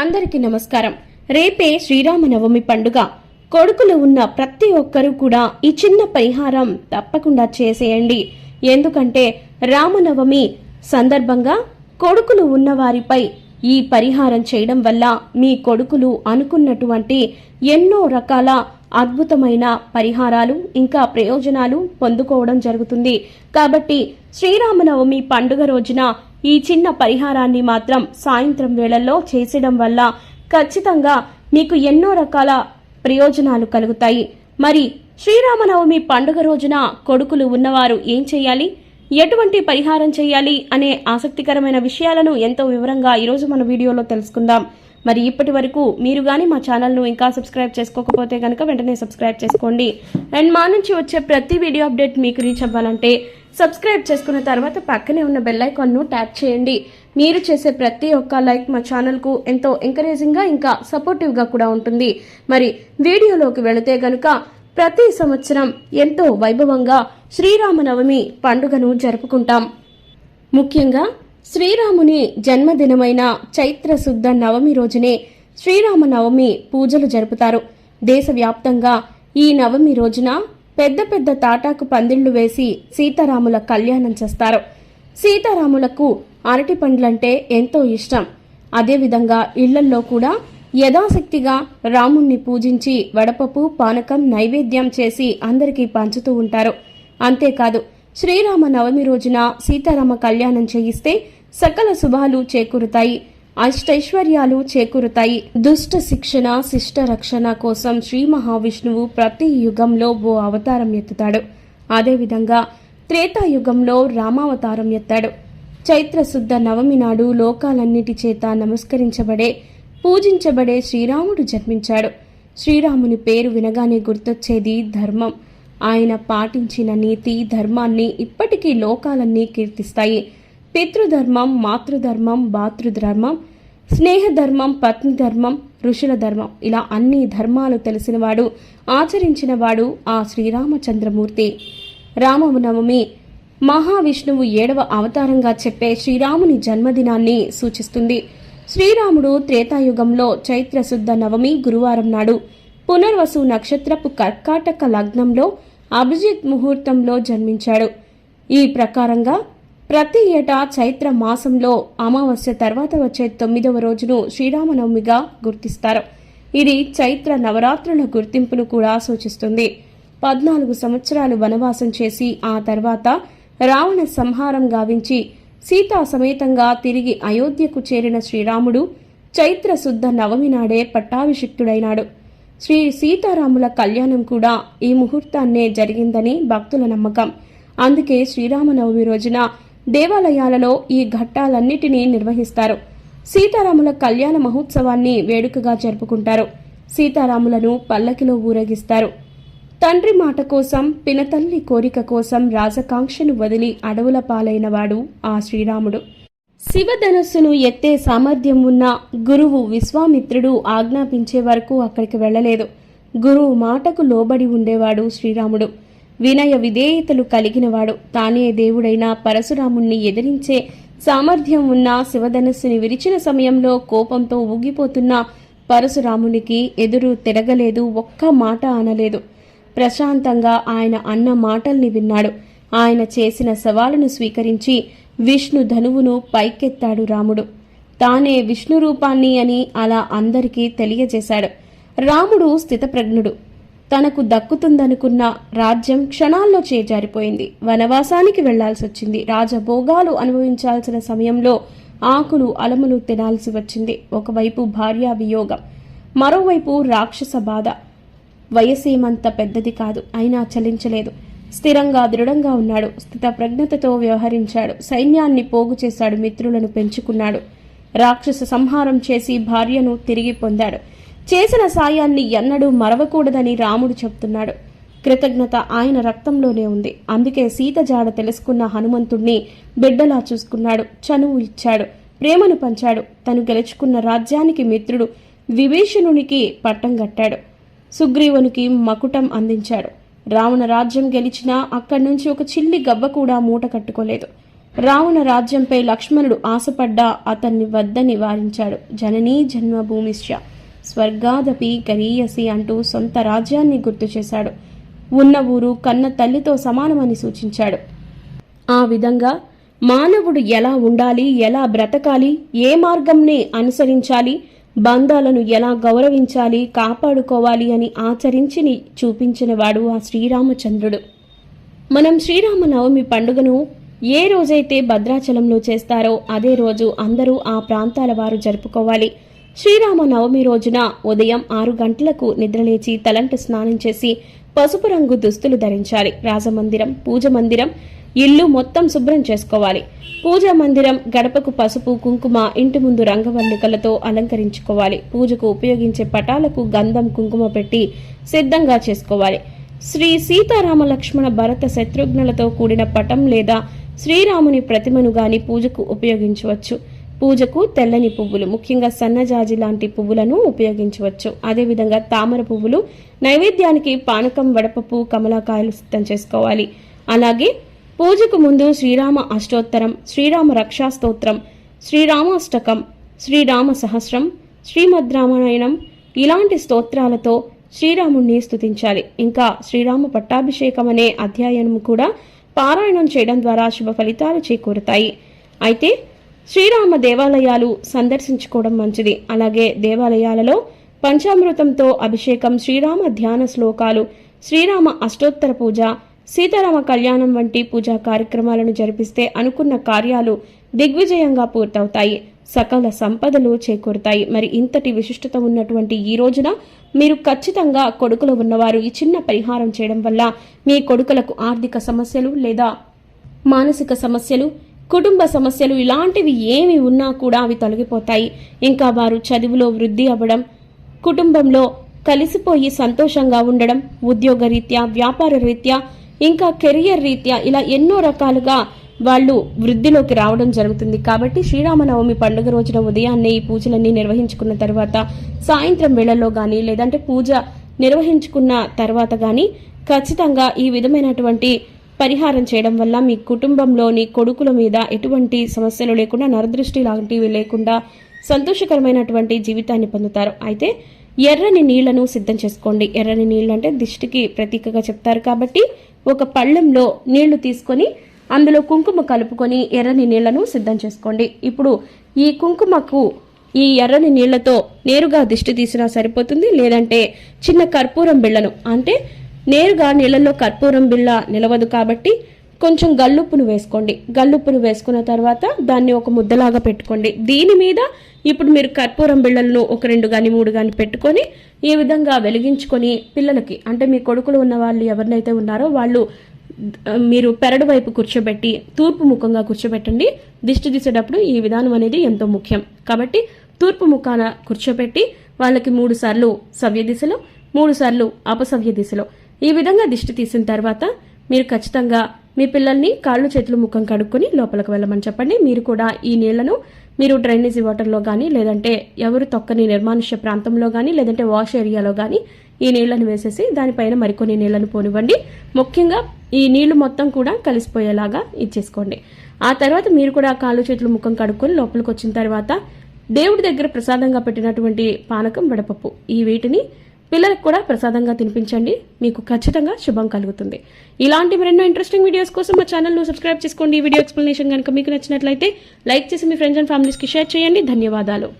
అందరికీ నమస్కారం. రేపే శ్రీరామనవమి పండుగ. కొడుకులు ఉన్న ప్రతి ఒక్కరూ కూడా ఈ చిన్న పరిహారం తప్పకుండా చేసేయండి. ఎందుకంటే రామనవమి సందర్భంగా కొడుకులు ఉన్న వారిపై ఈ పరిహారం చేయడం వల్ల మీ కొడుకులు అనుకున్నటువంటి ఎన్నో రకాల అద్భుతమైన పరిహారాలు ఇంకా ప్రయోజనాలు పొందుకోవడం జరుగుతుంది. కాబట్టి శ్రీరామనవమి పండుగ రోజున ఈ చిన్న పరిహారాన్ని మాత్రం సాయంత్రం వేళల్లో చేసడం వల్ల ఖచ్చితంగా మీకు ఎన్నో రకాల ప్రయోజనాలు కలుగుతాయి. మరి శ్రీరామనవమి పండుగ రోజున కొడుకులు ఉన్నవారు ఏం చేయాలి? ఎటువంటి పరిహారం చేయాలి? అనే ఆసక్తికరమైన విషయాలను ఎంతో వివరంగా ఈరోజు మన వీడియోలో తెలుసుకుందాం. మరి ఇప్పటి వరకు మీరు కానీ మా ఛానల్ను ఇంకా సబ్స్క్రైబ్ చేసుకోకపోతే కనుక వెంటనే సబ్స్క్రైబ్ చేసుకోండి. అండ్ మా నుంచి వచ్చే ప్రతి వీడియో అప్డేట్ మీకు రీచ్ అవ్వాలంటే సబ్స్క్రైబ్ చేసుకున్న తర్వాత పక్కనే ఉన్న బెల్ ఐకాన్ను ట్యాప్ చేయండి. మీరు చేసే ప్రతి ఒక్క లైక్ మా ఛానల్కు ఎంతో ఎంకరేజింగ్గా ఇంకా సపోర్టివ్గా కూడా ఉంటుంది. మరి వీడియోలోకి వెళితే గనుక ప్రతి సంవత్సరం ఎంతో వైభవంగా శ్రీరామనవమి పండుగను జరుపుకుంటాం. ముఖ్యంగా శ్రీరాముని జన్మదినమైన చైత్ర శుద్ధ నవమి రోజునే శ్రీరామనవమి పూజలు జరుపుతారు. దేశవ్యాప్తంగా ఈ నవమి రోజున పెద్ద పెద్ద తాటాకు పందిళ్ళు వేసి సీతారాముల కళ్యాణం చేస్తారు. సీతారాములకు అరటి పండ్లంటే ఎంతో ఇష్టం. అదేవిధంగా ఇళ్ళల్లో కూడా యథాశక్తిగా రాముణ్ణి పూజించి వడపప్పు పానకం నైవేద్యం చేసి అందరికీ పంచుతూ ఉంటారు. అంతేకాదు శ్రీరామ నవమి రోజున సీతారామ కళ్యాణం చేయిస్తే సకల శుభాలు చేకూరుతాయి. అష్టైశ్వర్యాలు చేకూరుతాయి. దుష్ట శిక్షణ శిష్ట రక్షణ కోసం శ్రీ మహావిష్ణువు ప్రతి యుగంలో ఓ అవతారం ఎత్తుతాడు. అదేవిధంగా త్రేతాయుగంలో రామావతారం ఎత్తాడు. చైత్రశుద్ధ నవమి నాడు లోకాలన్నిటి చేత నమస్కరించబడే పూజించబడే శ్రీరాముడు జన్మించాడు. శ్రీరాముని పేరు వినగానే గుర్తొచ్చేది ధర్మం. ఆయన పాటించిన నీతి ధర్మాన్ని ఇప్పటికీ లోకాలన్నీ కీర్తిస్తాయి. పితృధర్మం మాతృధర్మం భాతృధర్మం స్నేహధర్మం పత్ని ధర్మం ఋషుల ధర్మం ఇలా అన్ని ధర్మాలు తెలిసినవాడు ఆచరించినవాడు ఆ శ్రీరామచంద్రమూర్తి. రామనవమి మహావిష్ణువు ఏడవ అవతారంగా చెప్పే శ్రీరాముని జన్మదినాన్ని సూచిస్తుంది. శ్రీరాముడు త్రేతాయుగంలో చైత్రశుద్ధ నవమి గురువారం నాడు పునర్వసు నక్షత్రపు కర్కాటక లగ్నంలో అభిజిత్ ముహూర్తంలో జన్మించాడు. ఈ ప్రకారంగా ప్రతి ఏటా చైత్ర మాసంలో అమావాస్య తర్వాత వచ్చే తొమ్మిదవ రోజును శ్రీరామనవమిగా గుర్తిస్తారు. ఇది చైత్ర నవరాత్రుల గుర్తింపును కూడా సూచిస్తుంది. పద్నాలుగు సంవత్సరాలు వనవాసం చేసి ఆ తర్వాత రావణ సంహారం గావించి సీతా సమేతంగా తిరిగి అయోధ్యకు చేరిన శ్రీరాముడు చైత్ర శుద్ధ నవమి నాడే పట్టాభిషిక్తుడైనాడు. శ్రీ సీతారాముల కళ్యాణం కూడా ఈ ముహూర్తాన్నే జరిగిందని భక్తుల నమ్మకం. అందుకే శ్రీరామనవమి రోజున దేవాలయాలలో ఈ ఘట్టాలన్నిటినీ నిర్వహిస్తారు. సీతారాముల కళ్యాణ మహోత్సవాన్ని వేడుకగా జరుపుకుంటారు. సీతారాములను పల్లకిలో ఊరేగిస్తారు. తండ్రి మాట కోసం పినతల్లి కోరిక కోసం రాజకాంక్షను వదిలి అడవుల పాలైనవాడు ఆ శ్రీరాముడు. శివధనస్సును ఎత్తే సామర్థ్యం ఉన్న గురువు విశ్వామిత్రుడు ఆజ్ఞాపించే వరకు అక్కడికి వెళ్ళలేదు. గురువు మాటకు లోబడి ఉండేవాడు శ్రీరాముడు. వినయ విధేయతలు కలిగినవాడు. తానే దేవుడైన పరశురాముణ్ణి ఎదిరించే సామర్థ్యం ఉన్న శివధనస్సుని విరిచిన సమయంలో కోపంతో ఊగిపోతున్న పరశురామునికి ఎదురు తిరగలేదు ఒక్క మాట అనలేదు. ప్రశాంతంగా ఆయన అన్న మాటల్ని విన్నాడు. ఆయన చేసిన సవాలును స్వీకరించి విష్ణు ధనువును పైకెత్తాడు రాముడు. తానే విష్ణు రూపాన్ని అని అలా అందరికీ తెలియజేశాడు. రాముడు స్థితప్రజ్ఞుడు. తనకు దక్కుతుందనుకున్న రాజ్యం క్షణాల్లో చేజారిపోయింది. వనవాసానికి వెళ్ళాల్సి వచ్చింది రాజభోగాలు అనుభవించాల్సిన సమయంలో ఆకులు అలములు తినాల్సి వచ్చింది. ఒకవైపు భార్యా వియోగం మరోవైపు రాక్షస బాధ. వయసేమంత పెద్దది కాదు అయినా చలించలేదు. స్థిరంగా దృఢంగా ఉన్నాడు. స్థిత ప్రజ్ఞతతో వ్యవహరించాడు. సైన్యాన్ని పోగు చేశాడు. మిత్రులను పెంచుకున్నాడు. రాక్షస సంహారం చేసి భార్యను తిరిగి పొందాడు. చేసిన సాయాన్ని ఎన్నడూ మరవకూడదని రాముడు చెప్తున్నాడు. కృతజ్ఞత ఆయన రక్తంలోనే ఉంది. అందుకే సీత జాడ తెలుసుకున్న హనుమంతుణ్ణి బిడ్డలా చూసుకున్నాడు. చనువు ఇచ్చాడు. ప్రేమను పంచాడు. తను గెలుచుకున్న రాజ్యానికి మిత్రుడు విభీషణునికి పట్టం కట్టాడు. సుగ్రీవునికి మకుటం అందించాడు. రావణ రాజ్యం గెలిచినా అక్కడి నుంచి ఒక చిల్లి గవ్వ కూడా మూట కట్టుకోలేదు. రావణ రాజ్యంపై లక్ష్మణుడు ఆశపడ్డా అతన్ని వద్ద నివారించాడు. జననీ జన్మభూమిశ్చ. స్వర్గాదపి గరీయసి అంటూ సొంత రాజ్యాన్ని గుర్తు చేశాడు. ఉన్న ఊరు కన్న తల్లితో సమానమని సూచించాడు. ఆ విధంగా మానవుడు ఎలా ఉండాలి ఎలా బ్రతకాలి ఏ మార్గంని అనుసరించాలి బంధాలను ఎలా గౌరవించాలి కాపాడుకోవాలి అని ఆచరించి చూపించినవాడు ఆ శ్రీరామచంద్రుడు. మనం శ్రీరామనవమి పండుగను ఏ రోజైతే భద్రాచలంలో చేస్తారో అదే రోజు అందరూ ఆ ప్రాంతాల వారు జరుపుకోవాలి. శ్రీరామ నవమి రోజున ఉదయం ఆరు గంటలకు నిద్రలేచి తలంట స్నానం చేసి పసుపు రంగు దుస్తులు ధరించాలి. రాజమందిరం పూజ మందిరం ఇల్లు మొత్తం శుభ్రం చేసుకోవాలి. పూజా మందిరం గడపకు పసుపు కుంకుమ ఇంటి ముందు రంగవల్లికలతో అలంకరించుకోవాలి. పూజకు ఉపయోగించే పటాలకు గంధం కుంకుమ పెట్టి సిద్ధంగా చేసుకోవాలి. శ్రీ సీతారామ లక్ష్మణ భరత శత్రుఘ్నులతో కూడిన పటం లేదా శ్రీరాముని ప్రతిమను గాని పూజకు ఉపయోగించవచ్చు. పూజకు తెల్లని పువ్వులు ముఖ్యంగా సన్నజాజి లాంటి పువ్వులను ఉపయోగించవచ్చు. అదేవిధంగా తామర పువ్వులు నైవేద్యానికి పానకం వడపప్పు కమలాకాయలు సిద్ధం చేసుకోవాలి. అలాగే పూజకు ముందు శ్రీరామ అష్టోత్తరం శ్రీరామ రక్షా స్తోత్రం శ్రీరామాష్టకం శ్రీరామ సహస్రం శ్రీమద్రామాయణం ఇలాంటి స్తోత్రాలతో శ్రీరాముణ్ణి స్తుతించాలి. ఇంకా శ్రీరామ పట్టాభిషేకం అనే అధ్యాయం కూడా పారాయణం చేయడం ద్వారా శుభ ఫలితాలు చేకూరుతాయి. అయితే శ్రీరామ దేవాలయాలు సందర్శించుకోవడం మంచిది. అలాగే దేవాలయాలలో పంచామృతంతో అభిషేకం శ్రీరామ ధ్యాన శ్లోకాలు శ్రీరామ అష్టోత్తర పూజ సీతారామ కళ్యాణం వంటి పూజా కార్యక్రమాలను జరిపిస్తే అనుకున్న కార్యాలు దిగ్విజయంగా పూర్తవుతాయి. సకల సంపదలు చేకూరుతాయి. మరి ఇంతటి విశిష్టత ఉన్నటువంటి ఈ రోజున మీరు ఖచ్చితంగా కొడుకులు ఉన్నవారు ఈ చిన్న పరిహారం చేయడం వల్ల మీ కొడుకులకు ఆర్థిక సమస్యలు లేదా మానసిక సమస్యలు కుటుంబ సమస్యలు ఇలాంటివి ఏమి ఉన్నా కూడా అవి తొలగిపోతాయి. ఇంకా వారు చదువులో వృద్ధి అవ్వడం కుటుంబంలో కలిసిపోయి సంతోషంగా ఉండడం ఉద్యోగ రీత్యా వ్యాపార రీత్యా ఇంకా కెరియర్ రీత్యా ఇలా ఎన్నో రకాలుగా వాళ్ళు వృద్ధిలోకి రావడం జరుగుతుంది. కాబట్టి శ్రీరామనవమి పండుగ రోజున ఉదయాన్నే ఈ పూజలన్నీ నిర్వహించుకున్న తర్వాత సాయంత్రం వేళల్లో కానీ లేదంటే పూజ నిర్వహించుకున్న తర్వాత కానీ ఖచ్చితంగా ఈ విధమైనటువంటి పరిహారం చేయడం వల్ల మీ కుటుంబంలోని కొడుకుల మీద ఎటువంటి సమస్యలు లేకుండా నరదృష్టి లాంటివి లేకుండా సంతోషకరమైనటువంటి జీవితాన్ని పొందుతారు. అయితే ఎర్రని నీళ్ళను సిద్ధం చేసుకోండి. ఎర్రని నీళ్ళు అంటే దిష్టికి ప్రతీకగా చెప్తారు కాబట్టి ఒక పళ్ళెంలో నీళ్ళు తీసుకొని అందులో కుంకుమ కలుపుకొని ఎర్రని నీళ్ళను సిద్ధం చేసుకోండి. ఇప్పుడు ఈ కుంకుమకు ఈ ఎర్రని నీళ్ళతో నేరుగా దిష్టి తీసినా సరిపోతుంది లేదంటే చిన్న కర్పూరం బిళ్ళను అంటే నేరుగా నీళ్ళల్లో కర్పూరం బిళ్ళ నిలవదు కాబట్టి కొంచెం గల్లుప్పును వేసుకోండి. గల్లుప్పును వేసుకున్న తర్వాత దాన్ని ఒక ముద్దలాగా పెట్టుకోండి. దీని మీద ఇప్పుడు మీరు కర్పూరం బిళ్ళలను ఒక రెండు కానీ మూడు కానీ పెట్టుకొని ఈ విధంగా వెలిగించుకొని పిల్లలకి అంటే మీ కొడుకులు ఉన్న వాళ్ళు ఎవరినైతే ఉన్నారో వాళ్ళు మీరు పెరడు వైపు కూర్చోబెట్టి తూర్పు ముఖంగా కూర్చోబెట్టండి. దిష్టి తీసేటప్పుడు ఈ విధానం అనేది ఎంతో ముఖ్యం. కాబట్టి తూర్పు ముఖాన కూర్చోబెట్టి వాళ్ళకి మూడు సార్లు సవ్య దిశలో మూడు సార్లు అపసవ్య దిశలో ఈ విధంగా దిష్టి తీసిన తర్వాత మీరు ఖచ్చితంగా మీ పిల్లల్ని కాళ్ళు చేతులు ముఖం కడుక్కొని లోపలికి వెళ్ళమని చెప్పండి. మీరు కూడా ఈ నీళ్ళను మీరు డ్రైనేజీ వాటర్లో కానీ లేదంటే ఎవరు తొక్కని నిర్మానుష్య ప్రాంతంలో కానీ లేదంటే వాష్ ఏరియాలో కానీ ఈ నీళ్ళను వేసేసి దానిపైన మరికొన్ని నీళ్ళను పోనివ్వండి. ముఖ్యంగా ఈ నీళ్ళు మొత్తం కూడా కలిసిపోయేలాగా ఇచ్చేసుకోండి. ఆ తర్వాత మీరు కూడా కాళ్ళు చేతులు ముఖం కడుక్కొని లోపలికి వచ్చిన తర్వాత దేవుడి దగ్గర ప్రసాదంగా పెట్టినటువంటి పానకం వడపప్పు. ఈ వీటిని పిల్లలకు కూడా ప్రసాదంగా తినిపించండి. మీకు ఖచ్చితంగా శుభం కలుగుతుంది. ఇలాంటి మరెన్నో ఇంట్రెస్టింగ్ వీడియోస్ కోసం మా ఛానల్ను సబ్స్క్రైబ్ చేసుకోండి. ఈ వీడియో ఎక్స్ప్లెనేషన్ కనుక మీకు నచ్చినట్లయితే లైక్ చేసి మీ ఫ్రెండ్స్ అండ్ ఫ్యామిలీస్కి షేర్ చేయండి. ధన్యవాదాలు.